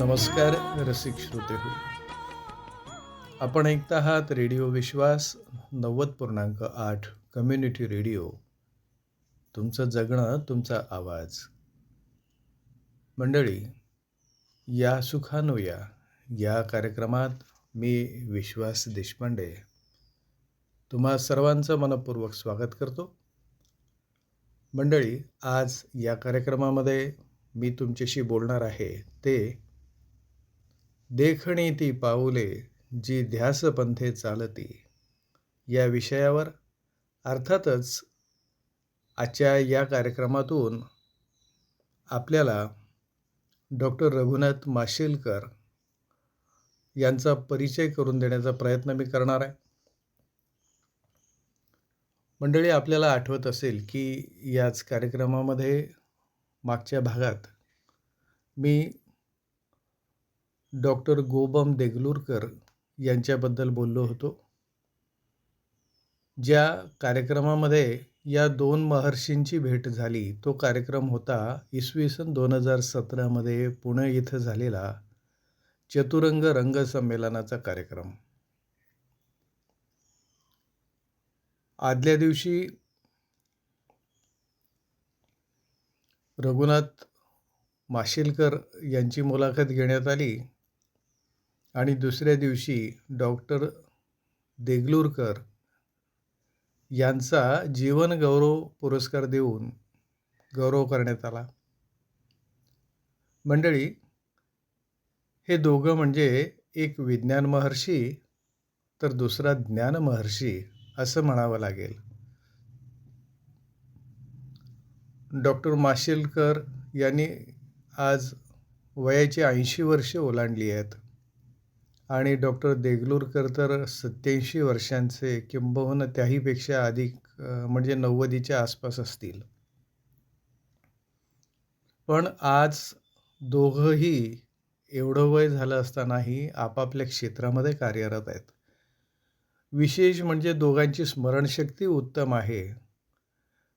नमस्कार रसिक श्रोते हो. आपण ऐकत आहात रेडिओ विश्वास नव्वद पूर्णांक आठ कम्युनिटी रेडिओ. तुमचं जगणं तुमचा आवाज. मंडळी या सुखानुया या कार्यक्रमात मी विश्वास देशपांडे. तुम्हा सर्वांचं मनपूर्वक स्वागत करतो. मंडळी आज या कार्यक्रमामध्ये मी तुमच्याशी बोलणार आहे ते देखणी ती पाऊले जी ध्यास पंथे चालती. या विषयावर अर्थातच आजच्या या कार्यक्रमातून आपल्याला डॉक्टर रघुनाथ माशेलकर यांचा परिचय करून देण्याचा प्रयत्न मी करणार आहे. मंडळी आपल्याला आठवत असेल की याच कार्यक्रमामध्ये मागच्या भागात मी डॉक्टर गोबम देगलूरकर यांच्याबद्दल बोललो होतो. ज्या कार्यक्रमामध्ये या दोन महर्षींची भेट झाली तो कार्यक्रम होता इसवी सन दोन हजार सतरामध्ये पुणे इथं झालेला चतुरंग रंगसंमेलनाचा कार्यक्रम. आदल्या दिवशी रघुनाथ माशेलकर यांची मुलाखत घेण्यात आली. आणि दुसऱ्या दिवशी डॉक्टर देगलूरकर यांचा जीवन गौरव पुरस्कार देऊन गौरव करण्यात आला. मंडळी हे दोघं म्हणजे एक विज्ञान महर्षी तर दुसरा ज्ञान महर्षी असं म्हणावं लागेल. डॉक्टर माशेलकर यांनी आज वयाची ऐंशी वर्षे ओलांडली आहेत. आणि डॉक्टर देगलूरकर तर सत्याऐंशी वर्षांचे किंबहुना त्याहीपेक्षा अधिक म्हणजे नव्वदीच्या आसपास असतील. पण आज दोघंही एवढं वय झालं असतानाही आपापल्या क्षेत्रामध्ये कार्यरत आहेत. विशेष म्हणजे दोघांची स्मरणशक्ती उत्तम आहे.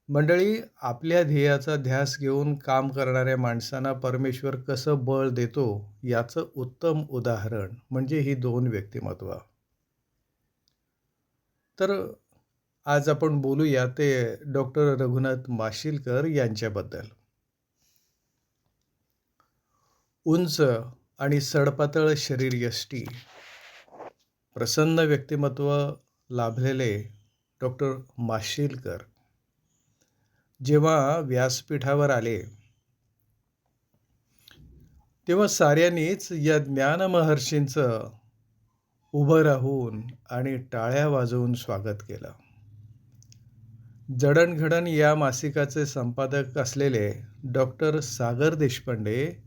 मंडळी आपल्या ध्येयाचा ध्यास घेऊन काम करणाऱ्या माणसांना परमेश्वर कसं बळ देतो याचं उत्तम उदाहरण म्हणजे ही दोन व्यक्तिमत्व. तर आज आपण बोलूया ते डॉक्टर रघुनाथ माशिलकर यांच्याबद्दल. उंच आणि सडपातळ शरीर यष्टी प्रसन्न व्यक्तिमत्व लाभलेले डॉक्टर माशिलकर जेव्हा व्यासपीठावर आले तेव्हा साऱ्यांनीच या ज्ञानमहर्षींचं उभं राहून आणि टाळ्या वाजवून स्वागत केलं. जडणघडण या मासिकाचे संपादक असलेले डॉक्टर सागर देशपांडे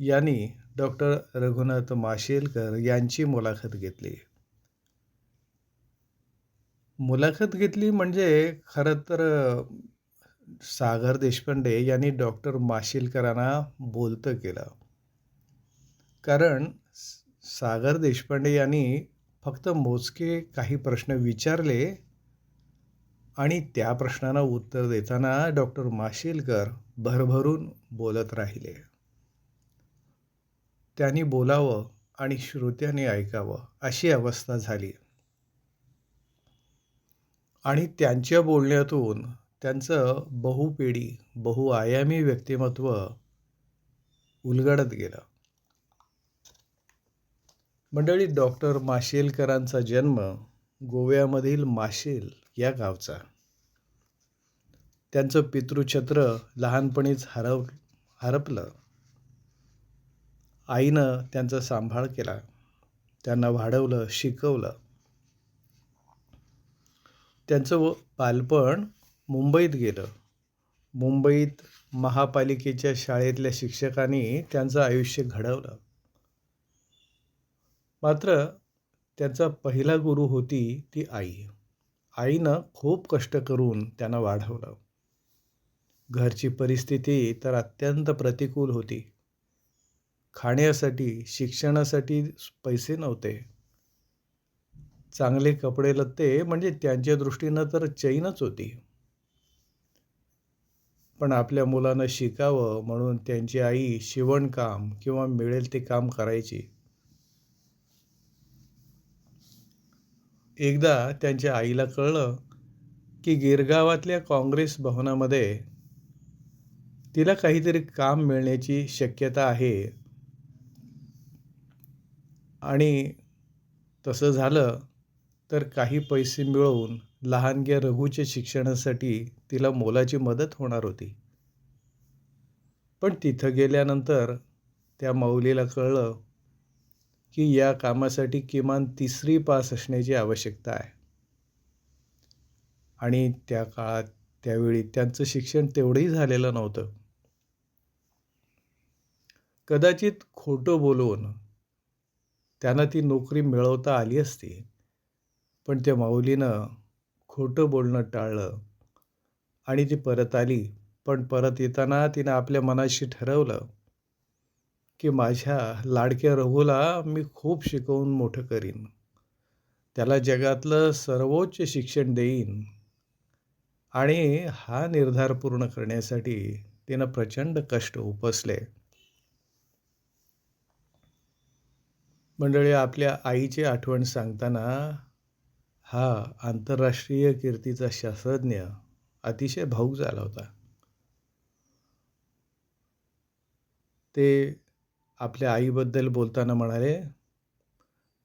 यांनी डॉक्टर रघुनाथ माशेलकर यांची मुलाखत घेतली. मुलाखत घेतली म्हणजे खरं तर सागर देशपांडे यांनी डॉक्टर माशेलकरांना बोलतं केलं. कारण सागर देशपांडे यांनी फक्त मोजके काही प्रश्न विचारले आणि त्या प्रश्नांना उत्तर देताना डॉक्टर माशेलकर भरभरून बोलत राहिले. त्यांनी बोलावं आणि श्रोत्यांनी ऐकावं अशी अवस्था झाली. आणि त्यांच्या बोलण्यातून त्यांचं बहुपिढी बहुआयामी व्यक्तिमत्व उलगडत गेलं. मंडळी डॉक्टर माशेलकरांचा जन्म गोव्यामधील माशेल या गावचा. त्यांचं पितृछत्र लहानपणीच हरव हरपलं. आईनं त्यांचा सांभाळ केला. त्यांना वाढवलं शिकवलं. त्यांचं बालपण मुंबईत गेलं. मुंबईत महापालिकेच्या शाळेतल्या शिक्षकांनी त्यांचं आयुष्य घडवलं. मात्र त्यांचा पहिला गुरु होती ती आई. आईनं खूप कष्ट करून त्यांना वाढवलं. घरची परिस्थिती तर अत्यंत प्रतिकूल होती. खाण्यासाठी शिक्षणासाठी पैसे नव्हते. चांगले कपडे लत्ते म्हणजे त्यांच्या दृष्टीनं तर चैनच होती. पण आपल्या मुलांना शिकावं म्हणून त्यांची आई शिवणकाम किंवा मिळेल ते काम करायची. एकदा त्यांच्या आईला कळलं की गिरगावातल्या काँग्रेस भवनामध्ये तिला काहीतरी काम मिळण्याची शक्यता आहे. आणि तसं झालं तर काही पैसे मिळवून लहानग्या रघुच्या शिक्षणासाठी तिला मोलाची मदत होणार होती. पण तिथं गेल्यानंतर त्या माऊलीला कळलं की या कामासाठी किमान तिसरी पास असण्याची आवश्यकता आहे. आणि त्या काळात त्यावेळी त्यांचं शिक्षण तेवढंही झालेलं नव्हतं. कदाचित खोटं बोलवून त्यांना ती नोकरी मिळवता आली असती पण त्या माऊलीनं खोटं बोलणं टाळलं आणि ती परत आली. पण परत येताना तिनं आपल्या मनाशी ठरवलं की माझ्या लाडक्या रघूला मी खूप शिकवून मोठं करीन. त्याला जगातलं सर्वोच्च शिक्षण देईन. आणि हा निर्धार पूर्ण करण्यासाठी तिनं प्रचंड कष्ट उपसले. मंडळी आपल्या आईची आठवण सांगताना हा आंतरराष्ट्रीय कीर्तीचा शास्त्रज्ञ अतिशय भाऊक झाला होता. ते आपल्या आईबद्दल बोलताना म्हणाले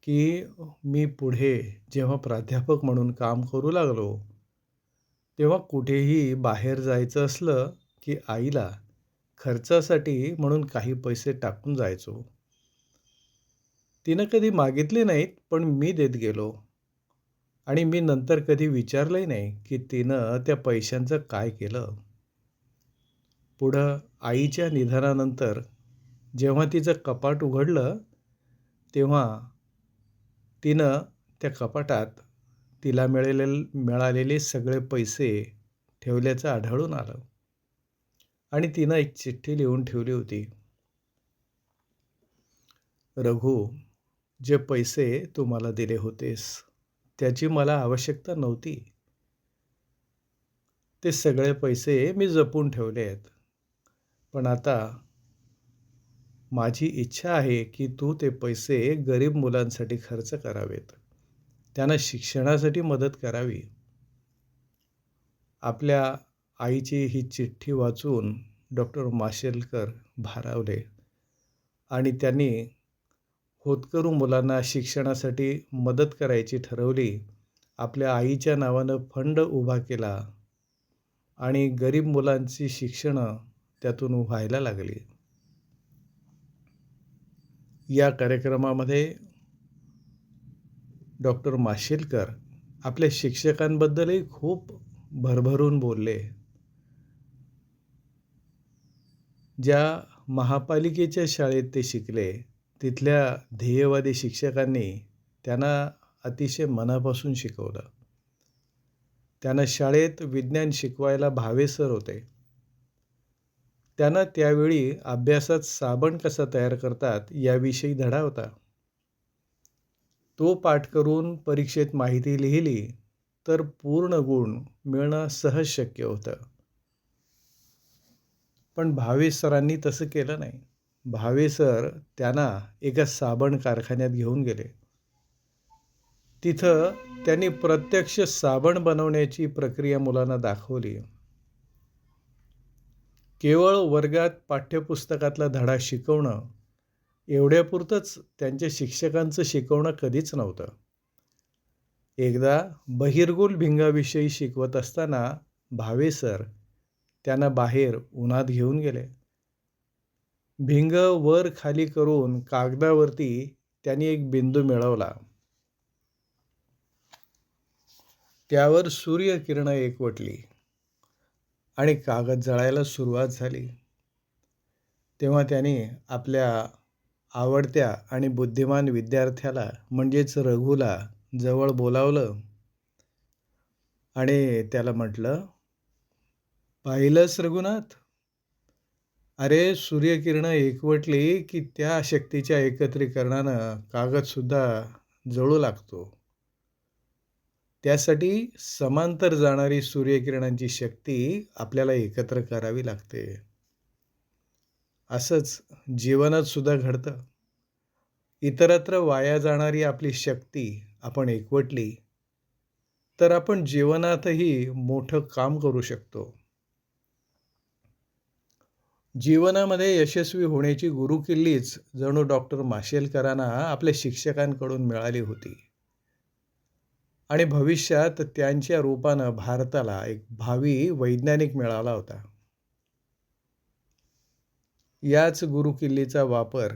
की मी पुढे जेव्हा प्राध्यापक म्हणून काम करू लागलो तेव्हा कुठेही बाहेर जायचं असलं की आईला खर्चासाठी म्हणून काही पैसे टाकून जायचो. तिनं कधी मागितले नाहीत पण मी देत गेलो. आणि मी नंतर कधी विचारलंही नाही की तिनं त्या पैशांचं काय केलं. पुढं आईच्या निधनानंतर जेव्हा तिचं कपाट उघडलं तेव्हा तिनं त्या कपाटात तिला मिळाले मिळालेले सगळे पैसे ठेवल्याचं आढळून आलं. आणि तिनं एक चिठ्ठी लिहून ठेवली होती. रघु जे पैसे तू मला दिले होतेस त्याची मला आवश्यकता नव्हती. ते सगळे पैसे मी जपून ठेवले आहेत. पण आता माझी इच्छा आहे की तू ते पैसे गरीब मुलांसाठी खर्च करावेत. त्यांना शिक्षणासाठी मदत करावी. आपल्या आईची ही चिठ्ठी वाचून डॉक्टर माशेलकर भारावले आणि त्यांनी होतकरू मुलांना शिक्षणासाठी मदत करायची ठरवली. आपल्या आईच्या नावानं फंड उभा केला आणि गरीब मुलांची शिक्षणं त्यातून व्हायला लागली. या कार्यक्रमामध्ये डॉक्टर माशेलकर आपल्या शिक्षकांबद्दलही खूप भरभरून बोलले. ज्या महापालिकेच्या शाळेत ते शिकले तिथल्या ध्येयवादी शिक्षकांनी त्यांना अतिशय मनापासून शिकवलं. त्यांना शाळेत विज्ञान शिकवायला भावे सर होते. त्यांना त्यावेळी अभ्यासात साबण कसा तयार करतात याविषयी धडा होता. तो पाठ करून परीक्षेत माहिती लिहिली तर पूर्ण गुण मिळणं सहज शक्य होतं. पण भावे सरांनी तसं केलं नाही. भावे सर त्यांना एका साबण कारखान्यात घेऊन गेले. तिथं त्यांनी प्रत्यक्ष साबण बनवण्याची प्रक्रिया मुलांना दाखवली. केवळ वर्गात पाठ्यपुस्तकातला धडा शिकवणं एवढ्यापुरतंच त्यांच्या शिक्षकांचं शिकवणं कधीच नव्हतं. एकदा बहिरगुल भिंगाविषयी शिकवत असताना भावे सर त्यांना बाहेर उन्हात घेऊन गेले. भिंग वर खाली करून कागदावरती त्यांनी एक बिंदू मिळवला. त्यावर सूर्यकिरणं एकवटली आणि कागद जळायला सुरुवात झाली. तेव्हा त्यांनी आपल्या आवडत्या आणि बुद्धिमान विद्यार्थ्याला म्हणजेच रघुला जवळ बोलावलं आणि त्याला म्हटलं पाहिलंस रघुनाथ? अरे सूर्यकिरणं एकवटली की त्या शक्तीच्या एकत्रीकरणानं कागदसुद्धा जळू लागतो. त्यासाठी समांतर जाणारी सूर्यकिरणांची शक्ती आपल्याला एकत्र करावी लागते. असंच जीवनात सुद्धा घडतं. इतरत्र वाया जाणारी आपली शक्ती आपण एकवटली तर आपण जीवनातही मोठं काम करू शकतो. जीवनामध्ये यशस्वी होण्याची गुरुकिल्लीच जणू डॉक्टर माशेलकरांना आपल्या शिक्षकांकडून मिळाली होती. आणि भविष्यात त्यांच्या रूपानं भारताला एक भावी वैज्ञानिक मिळाला होता. याच गुरुकिल्लीचा वापर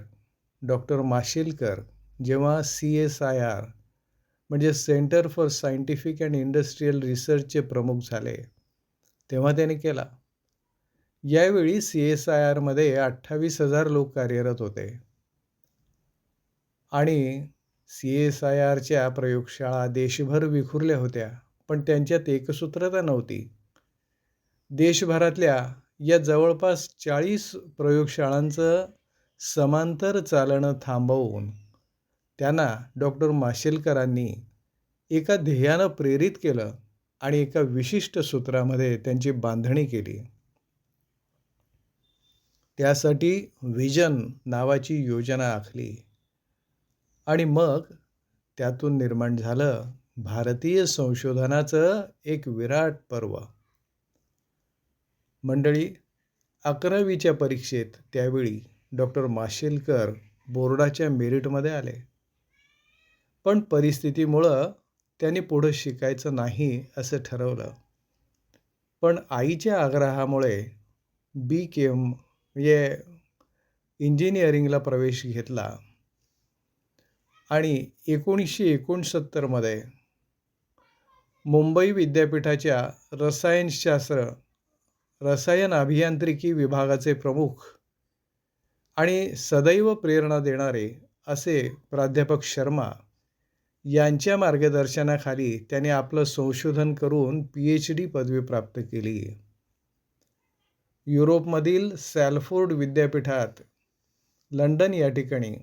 डॉक्टर माशेलकर जेव्हा सी एस आय आर म्हणजे centre for scientific and industrial रिसर्चचे प्रमुख झाले तेव्हा त्याने केला. यावेळी सी एस आय आरमध्ये अठ्ठावीस हजार लोक कार्यरत होते. आणि सी एस आय आरच्या प्रयोगशाळा देशभर विखुरल्या होत्या पण त्यांच्यात एकसूत्रता नव्हती. देशभरातल्या या जवळपास चाळीस प्रयोगशाळांचं समांतर चालणं थांबवून त्यांना डॉक्टर माशेलकरांनी एका ध्येयानं प्रेरित केलं आणि एका विशिष्ट सूत्रामध्ये त्यांची बांधणी केली. त्यासाठी व्हिजन नावाची योजना आखली. आणि मग त्यातून निर्माण झालं भारतीय संशोधनाचं एक विराट पर्व. मंडळी अकरावीच्या परीक्षेत त्यावेळी डॉक्टर माशेलकर बोर्डाच्या मेरिटमध्ये आले. पण परिस्थितीमुळं त्यांनी पुढं शिकायचं नाही असं ठरवलं. पण आईच्या आग्रहामुळे बी केम म्हणजे इंजिनिअरिंगला प्रवेश घेतला. आणि एकोणीसशे एकोणसत्तरमध्ये मुंबई विद्यापीठाच्या रसायनशास्त्र रसायन अभियांत्रिकी विभागाचे प्रमुख आणि सदैव प्रेरणा देणारे असे प्राध्यापक शर्मा यांच्या मार्गदर्शनाखाली त्याने आपलं संशोधन करून पी एच डी पदवी प्राप्त केली. युरोपमधील सॅलफोर्ड विद्यापीठात लंडन या ठिकाणी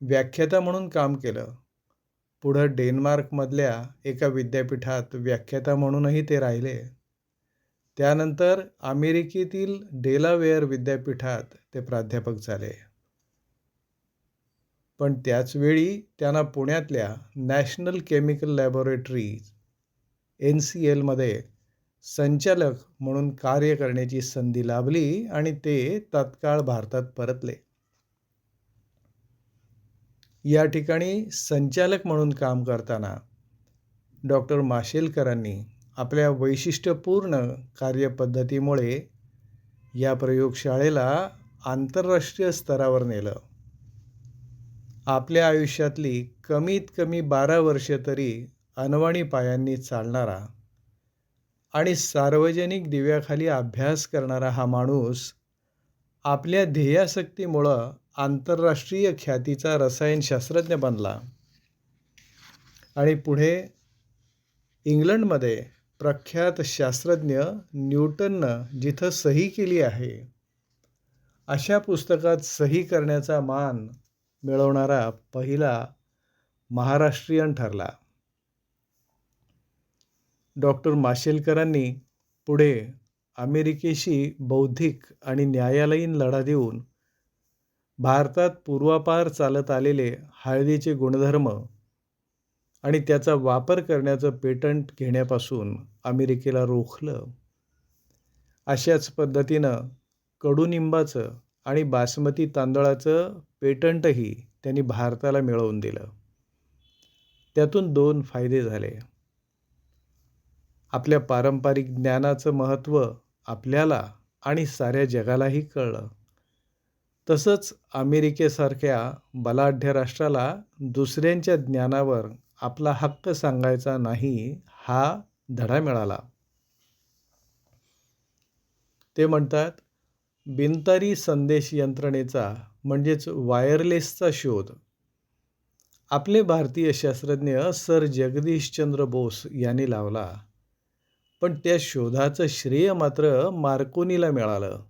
व्याख्याता म्हणून काम केलं. पुढं डेन्मार्कमधल्या एका विद्यापीठात व्याख्याता म्हणूनही ते राहिले. त्यानंतर अमेरिकेतील डेलावेअर विद्यापीठात ते प्राध्यापक झाले. पण त्याचवेळी त्यांना पुण्यातल्या national chemical laboratories N C एलमध्ये संचालक म्हणून कार्य करण्याची संधी लाभली आणि ते तत्काळ भारतात परतले. या ठिकाणी संचालक म्हणून काम करताना डॉक्टर माशेलकरांनी आपल्या वैशिष्ट्यपूर्ण कार्यपद्धतीमुळे या प्रयोगशाळेला आंतरराष्ट्रीय स्तरावर नेलं. आपल्या आयुष्यातली कमीत कमी बारा वर्षे तरी अनवाणी पायांनी चालणारा आणि सार्वजनिक दिव्याखाली अभ्यास करणारा हा माणूस आपल्या ध्येयासक्तीमुळं आंतरराष्ट्रीय ख्यातीचा रसायनशास्त्रज्ञ बनला. आणि पुढे इंग्लंडमध्ये प्रख्यात शास्त्रज्ञ न्यूटननं जिथं सही केली आहे अशा पुस्तकात सही करण्याचा मान मिळवणारा पहिला महाराष्ट्रीयन ठरला. डॉक्टर माशेलकरांनी पुढे अमेरिकेशी बौद्धिक आणि न्यायालयीन लढा देऊन भारतात पूर्वापार चालत आलेले हळदीचे गुणधर्म आणि त्याचा वापर करण्याचं पेटंट घेण्यापासून अमेरिकेला रोखलं. अशाच पद्धतीनं कडुनिंबाचं आणि बासमती तांदळाचं पेटंटही त्यांनी भारताला मिळवून दिलं. त्यातून दोन फायदे झाले. आपल्या पारंपरिक ज्ञानाचं महत्त्व आपल्याला आणि साऱ्या जगालाही कळलं. तसंच अमेरिकेसारख्या बलाढ्य राष्ट्राला दुसऱ्यांच्या ज्ञानावर आपला हक्क सांगायचा नाही हा धडा मिळाला. ते म्हणतात बिनतारी संदेश यंत्रणेचा म्हणजेच वायरलेसचा शोध. आपले भारतीय शास्त्रज्ञ सर जगदीशचंद्र बोस यांनी लावला. पण त्या शोधाचं श्रेय मात्र मार्कोनीला मिळालं.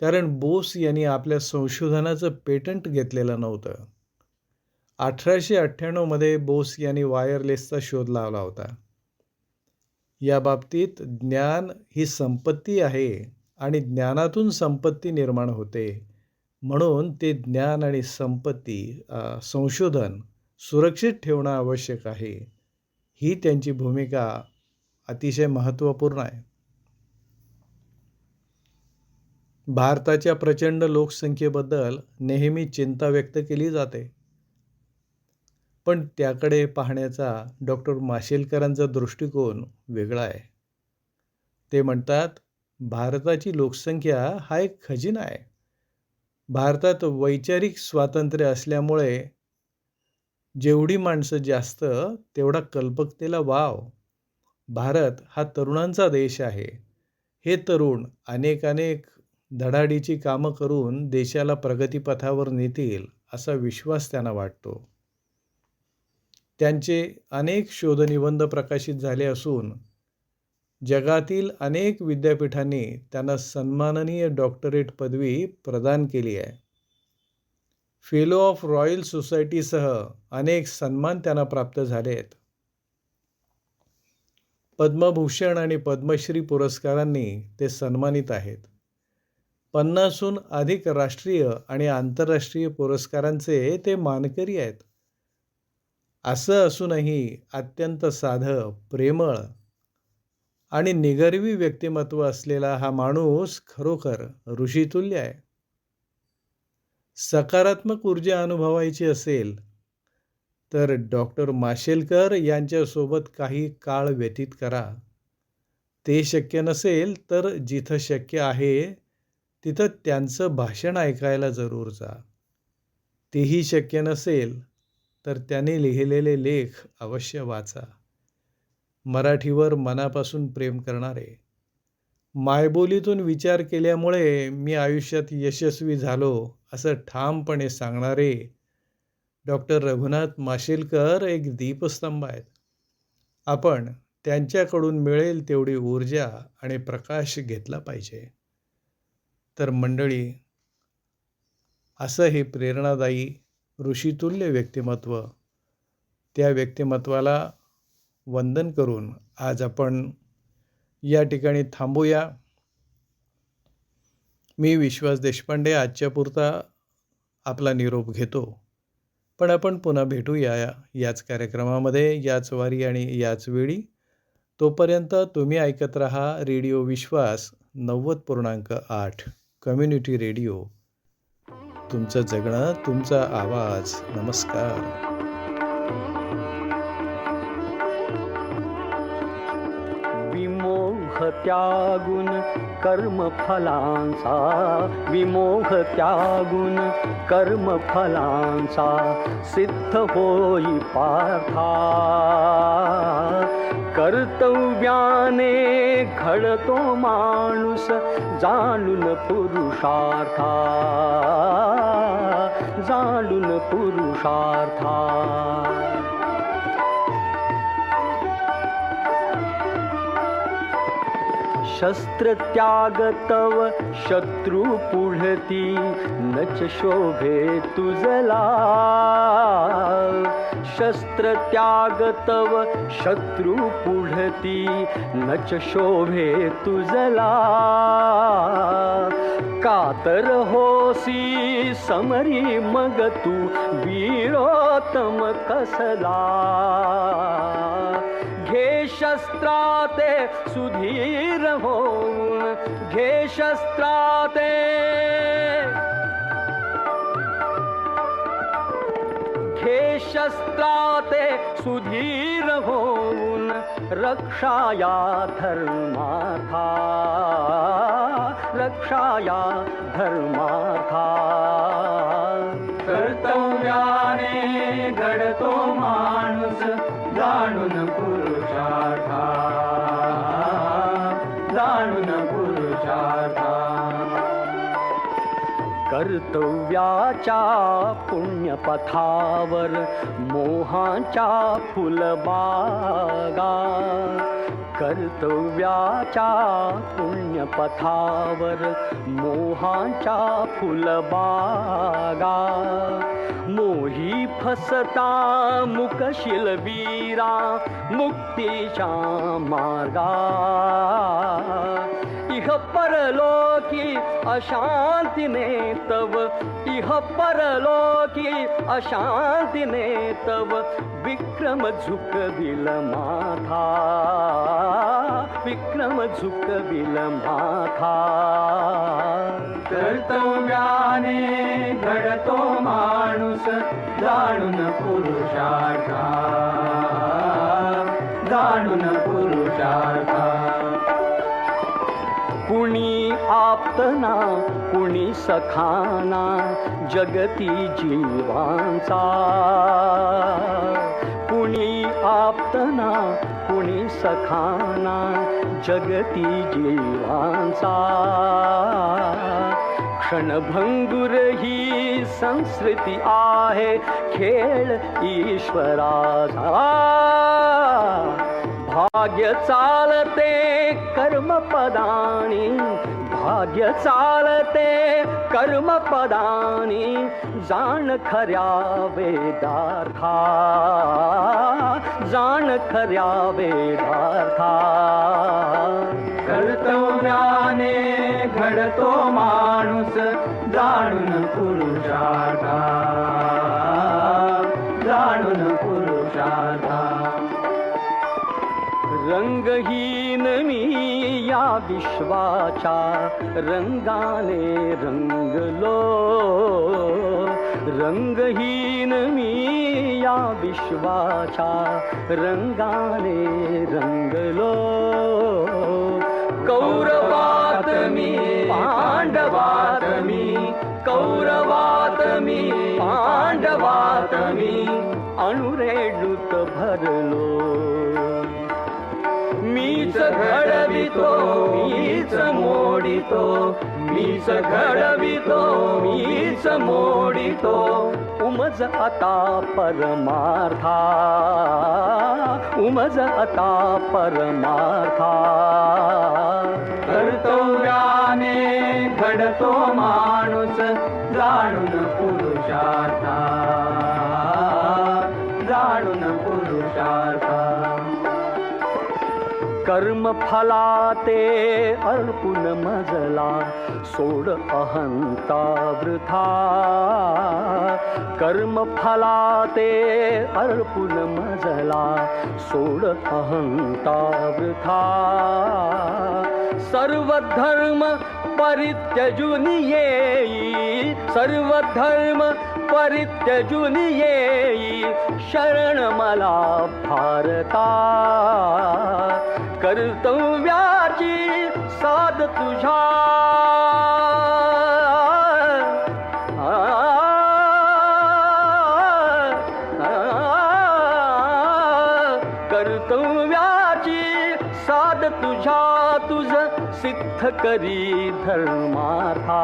कारण बोस यांनी आपल्या संशोधनाचं पेटंट घेतलेलं नव्हतं. अठराशे अठ्ठ्याण्णवमध्ये बोस यांनी वायरलेसचा शोध लावला होता. या बाबतीत ज्ञान ही संपत्ती आहे आणि ज्ञानातून संपत्ती निर्माण होते. म्हणून ते ज्ञान आणि संपत्ती संशोधन सुरक्षित ठेवणं आवश्यक आहे. ही त्यांची भूमिका अतिशय महत्त्वपूर्ण आहे. भारताच्या प्रचंड लोकसंख्येबद्दल नेहमी चिंता व्यक्त केली जाते. पण त्याकडे पाहण्याचा डॉक्टर माशेलकरांचा दृष्टिकोन वेगळा आहे. ते म्हणतात भारताची लोकसंख्या हा एक खजिना आहे. भारतात वैचारिक स्वातंत्र्य असल्यामुळे जेवढी माणसं जास्त तेवढा कल्पकतेला वाव भारत हा तरुणांचा देश आहे. हे तरुण अनेक अनेक धडाडीची कामं करून देशाला प्रगतीपथावर नेतील असा विश्वास त्यांना वाटतो. त्यांचे अनेक शोधनिबंध प्रकाशित झाले असून जगातील अनेक विद्यापीठांनी त्यांना सन्माननीय डॉक्टरेट पदवी प्रदान केली आहे. फेलो ऑफ रॉयल सोसायटीसह अनेक सन्मान त्यांना प्राप्त झाले आहेत पद्मभूषण आणि पद्मश्री पुरस्कारांनी ते सन्मानित आहेत. पन्नासहून अधिक राष्ट्रीय आणि आंतरराष्ट्रीय पुरस्कारांचे ते मानकरी आहेत. असं असूनही अत्यंत साधं प्रेमळ आणि निगर्वी व्यक्तिमत्व असलेला हा माणूस खरोखर ऋषितुल्य आहे. सकारात्मक ऊर्जा अनुभवायची असेल तर डॉक्टर माशेलकर यांच्यासोबत काही काळ व्यतीत करा. ते शक्य नसेल तर जिथं शक्य आहे तिथं त्यांचं भाषण ऐकायला जरूर जा. तेही शक्य नसेल तर त्याने लिहिलेले लेख अवश्य वाचा. मराठीवर मनापासून प्रेम करणारे. मायबोलीतून विचार केल्यामुळे मी आयुष्यात यशस्वी झालो असं ठामपणे सांगणारे डॉक्टर रघुनाथ माशेलकर एक दीपस्तंभ आहेत. आपण त्यांच्याकडून मिळेल तेवढी ऊर्जा आणि प्रकाश घेतला पाहिजे. तर मंडळी असं हे प्रेरणादायी ऋषितुल्य व्यक्तिमत्व त्या व्यक्तिमत्वाला वंदन करून आज आपण या ठिकाणी थांबूया. मी विश्वास देशपांडे आजच्या पुरता आपला निरोप घेतो. पण आपण पुन्हा भेटूया याच कार्यक्रमामध्ये याच वारी आणि याच वेळी. तोपर्यंत तुम्ही ऐकत रहा रेडिओ विश्वास नव्वद पूर्णांक आठ कम्युनिटी रेडिओ. तुमचं जगणं तुमचा आवाज. नमस्कार. विमोह त्यागुण कर्मफलांचा विमोह त्यागुण कर्मफलांचा सिद्ध होई पार्था. कर्तव्याने घडतो माणूस जाणून पुरुषार्था. जाणून पुरुषार्था. शस्त्र त्याग तव शत्रु पुढती नच शोभे तुझला. शस्त्रत्याग तव शत्रु पुढती नच शोभे तुझला. कातर होसी समरी मग तू वीरोतम कसला. घे शस्त्राते सुधीर होऊन घे शस्त्राते घे शस्त्राते सुधीर होऊन रक्षाया धर्मार्था रक्षाया धर्मार्था कर्तव्याने घडतो माणूस जाणून पुरुषार्था जाणून पुरुषार्था कर्तव्याच्या पुण्यपथावर मोहाच्या फुलबागा. कर्तव्याच्या पुण्यपथावर मोहांच्या फुलबागा. मोही फसता मुकशील वीरा मुक्तीच्या मार्गा इह परलोकी अशांतीने तव इह परलोकी अशांतीने तव विक्रम झुकविल माथा. विक्रम झुकविल माथा. कर्तव्याने घडतो माणूस जाणून पुरुषाचा जाणून पुरुषार्थ. कुणी आपतना कुणी सखाना जगती जीवांचा. कुणी आपतना कुणी सखाना जगती जीवांचा. क्षणभंगुर ही संस्कृती आहे खेळ ईश्वराचा. भाग्य चालते कर्मपदानी भाग्य चालते कर्मपदानी जाण खऱ्या वेदार्था. जाण खऱ्या वेदार्था. कर्तव्याने घडतो माणूस जाणून पुरुषार्था. जाणून पुरुषार्था. रंगहीन मी या विश्वाच्या रंगाने रंगलो. रंगहीन मी या विश्वाच्या रंगाने रंगलो. कौरवात मी पांडवात मी कौरवात मी पांडवात मी अणुरेडूत भरलो. मीच घडवितो मीच मोडितो मीच घडवितो मीच मोडितो. उमज आता परमार्था उमज आता परमार्था. कर्तव्याने घडतो माणूस जाणून पुरुषार्था. कर्म फलाते अर्पुन मजला सोड अहंता वृथा. कर्म फलाते अर्पुन मजला सोड अहंता वृथा. सर्व धर्म येई सर्व धर्म येई शरण मला भारता. कर्तव्याची साध तुझ्या. कर्तव्याची साध तुझ्या तुझ सिद्ध करी धर्माथा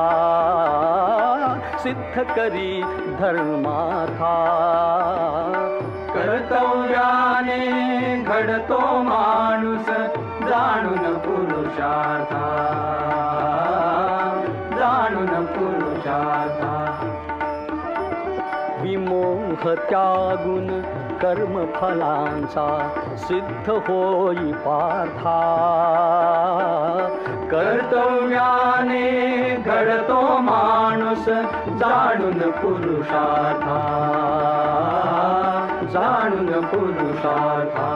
सिद्ध करी धर्माथा कर्तव्याने घडतो माणूस जाणून पुरुषार्था. जाणून पुरुषार्था. विमोह त्यागून कर्मफलांचा सिद्ध होई पार्था. कर्तव्याने घडतो माणूस जाणून पुरुषार्था. जाणून पुरुषार्था।